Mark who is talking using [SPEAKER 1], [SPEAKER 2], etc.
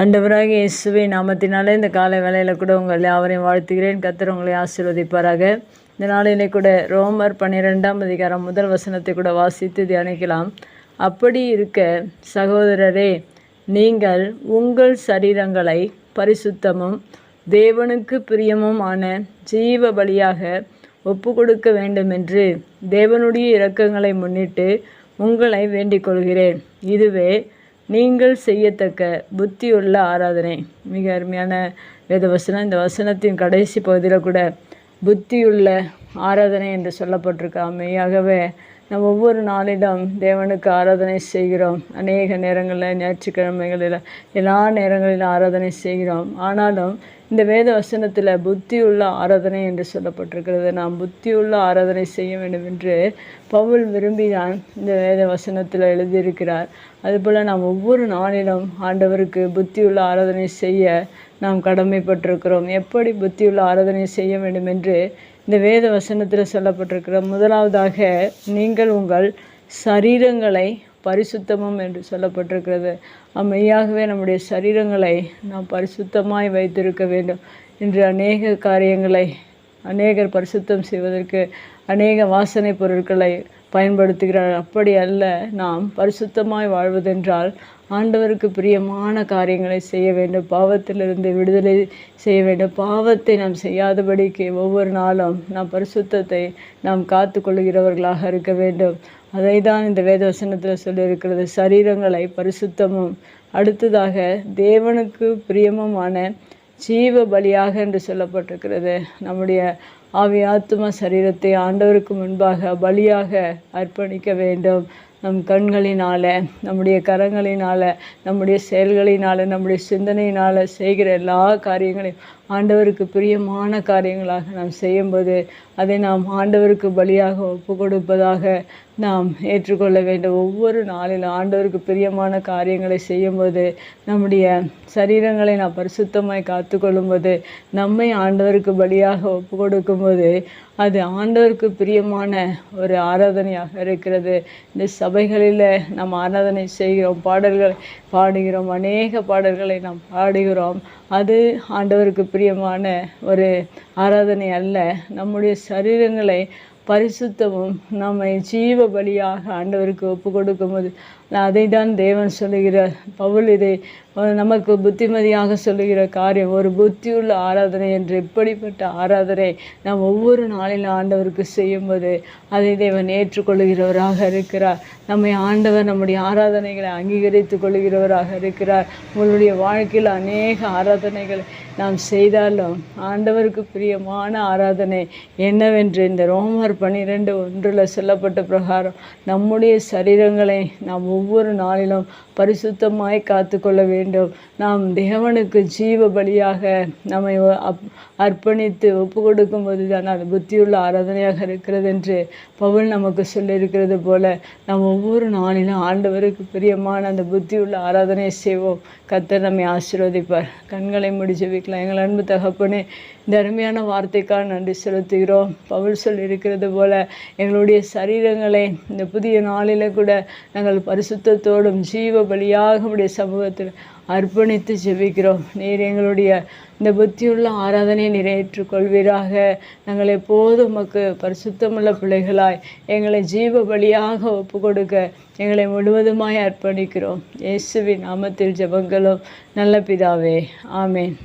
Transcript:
[SPEAKER 1] அண்டவராக இயேசுவை நாமத்தினாலே இந்த காலை வேலையில் கூட உங்கள் யாவரையும் வாழ்த்துகிறேன். கத்தர் உங்களை ஆசீர்வதிப்பாராக. இந்த நாளிலே கூட ரோமர் பன்னிரெண்டாம் அதிகாரம் முதல் வசனத்தை கூட வாசித்து தியானிக்கலாம். அப்படி இருக்க சகோதரரே நீங்கள் உங்கள் சரீரங்களை பரிசுத்தமும் தேவனுக்கு பிரியமும் ஆன ஜீவ பலியாக ஒப்பு கொடுக்க வேண்டும் என்று தேவனுடைய இரக்கங்களை முன்னிட்டு உங்களை வேண்டிக் கொள்கிறேன். இதுவே நீங்கள் செய்யத்தக்க புத்தியுள்ள ஆராதனை. மிக அருமையான வேத வசனம் இந்த வசனத்தின் கடைசி பகுதியில் கூட புத்தியுள்ள ஆராதனை என்று சொல்லப்பட்டிருக்கா. மெய்யாகவே நம்ம ஒவ்வொரு நாளிலும் தேவனுக்கு ஆராதனை செய்கிறோம். அநேக நேரங்களில் ஞாயிற்றுக்கிழமைகளில் எல்லா நேரங்களிலும் ஆராதனை செய்கிறோம். ஆனாலும் இந்த வேத வசனத்தில் புத்தியுள்ள ஆராதனை என்று சொல்லப்பட்டிருக்கிறது. நாம் புத்தியுள்ள ஆராதனை செய்ய வேண்டும் என்று பவுல் விரும்பிதான் இந்த வேத வசனத்தில் எழுதியிருக்கிறார். அதுபோல் நாம் ஒவ்வொரு நாளிலும் ஆண்டவருக்கு புத்தியுள்ள ஆராதனை செய்ய நாம் கடமைப்பட்டிருக்கிறோம். எப்படி புத்தியுள்ள ஆராதனை செய்ய வேண்டும் என்று இந்த வேத வசனத்தில் சொல்லப்பட்டிருக்கிற முதலாவதாக நீங்கள் உங்கள் சரீரங்களை பரிசுத்தமும் என்று சொல்லப்பட்டிருக்கிறது. மெய்யாகவே நம்முடைய சரீரங்களை நாம் பரிசுத்தமாய் வைத்திருக்க வேண்டும். என்று அநேக காரியங்களை அநேகர் பரிசுத்தம் செய்வதற்கு அநேக வாசனை பொருட்களை பயன்படுத்துகிறார் அப்படி அல்ல. நாம் பரிசுத்தமாய் வாழ்வதென்றால் ஆண்டவருக்கு பிரியமான காரியங்களை செய்ய வேண்டும். பாவத்திலிருந்து விடுதலை செய்ய வேண்டும். பாவத்தை நாம் செய்யாதபடிக்கு ஒவ்வொரு நாளும் நாம் பரிசுத்தத்தை நாம் காத்து கொள்கிறவர்களாக இருக்க வேண்டும். அதை தான் இந்த வேதவசனத்தில் சொல்லியிருக்கிறது. சரீரங்களை பரிசுத்தமும் அடுத்ததாக தேவனுக்கு பிரியமுமான ஜீவ பலியாக என்று சொல்லப்பட்டிருக்கிறது. நம்முடைய ஆவி ஆத்ம சரீரத்தை ஆண்டவருக்கு முன்பாக பலியாக அர்ப்பணிக்க வேண்டும். நம் கண்களினால் நம்முடைய கரங்களினால் நம்முடைய செயல்களினால் நம்முடைய சிந்தனையினால் செய்கிற எல்லா காரியங்களையும் ஆண்டவருக்கு பிரியமான காரியங்களாக நாம் செய்யும்போது அதை நாம் ஆண்டவருக்கு பலியாக ஒப்பு கொடுப்பதாக நாம் ஏற்றுக்கொள்ள வேண்டும். ஒவ்வொரு நாளிலும் ஆண்டவருக்கு பிரியமான காரியங்களை செய்யும்போது நம்முடைய சரீரங்களை நாம் பரிசுத்தமாய் காத்து கொள்ளும்போது நம்மை ஆண்டவருக்கு பலியாக ஒப்பு கொடுக்கும்போது அது ஆண்டவருக்கு பிரியமான ஒரு ஆராதனையாக இருக்கிறது. இந்த சபைகளில் நாம் ஆராதனை செய்கிறோம் பாடல்களை பாடுகிறோம் அநேக பாடல்களை நாம் பாடுகிறோம். அது ஆண்டவருக்கு பிரியமான ஒரு ஆராதனை அல்ல. நம்முடைய சரீரங்களை பரிசுத்தமும் நம்மை ஜீவ பலியாக ஆண்டவருக்கு ஒப்பு கொடுக்கும்போது அதை தான் தேவன் சொல்லுகிறார். பவுல் இதை நமக்கு புத்திமதியாக சொல்லுகிற காரியம் ஒரு புத்தியுள்ள ஆராதனை என்று எப்படிப்பட்ட ஆராதனை நாம் ஒவ்வொரு நாளிலும் ஆண்டவருக்கு செய்யும்போது அதை தேவன் ஏற்றுக்கொள்கிறவராக இருக்கிறார். நம்மை ஆண்டவர் நம்முடைய ஆராதனைகளை அங்கீகரித்து கொள்கிறவராக இருக்கிறார். உங்களுடைய வாழ்க்கையில் அநேக ஆராதனைகளை நாம் செய்தாலும் ஆண்டவருக்கு பிரியமான ஆராதனை என்னவென்று இந்த ரோமர் பன்னிரெண்டு ஒன்றில் சொல்லப்பட்ட பிரகாரம் நம்முடைய சரீரங்களை நாம் ஒவ்வொரு நாளிலும் பரிசுத்தமாய் காத்து கொள்ள வேண்டும். நாம் தேவனுக்கு ஜீவ பலியாக நம்மை அர்ப்பணித்து ஒப்பு கொடுக்கும்போது தான் அது புத்தியுள்ள ஆராதனையாக இருக்கிறது என்று பவுல் நமக்கு சொல்லியிருக்கிறது போல நாம் ஒவ்வொரு நாளிலும் ஆண்டவருக்கு பிரியமான அந்த புத்தியுள்ள ஆராதனை செய்வோம். கத்தர் நம்மை ஆசீர்வதிப்பார். கண்களை முடிச்சு வைக்கலாம் எங்கள் அன்பு தகப்பனே இந்த அருமையான வார்த்தைக்காக நன்றி செலுத்துகிறோம். பவுல் சொல் இருக்கிறது போல எங்களுடைய சரீரங்களை இந்த புதிய நாளில் கூட நாங்கள் பரிசுத்தத்தோடும் ஜீவ பலியாக உடைய சமூகத்தில் அர்ப்பணித்து ஜெபிக்கிறோம். நீர் எங்களுடைய இந்த புத்தியுள்ள ஆராதனையை நிறைவேற்றுக்கொள்வீராக நாங்கள் எப்போதும் உமக்கு பரிசுத்தமுள்ள பிள்ளைகளாய் எங்களை ஜீவ பலியாக ஒப்பு கொடுக்க எங்களை முழுவதுமாய் அர்ப்பணிக்கிறோம். இயேசுவின் நாமத்தில் ஜெபங்களும். நல்ல பிதாவே ஆமேன்.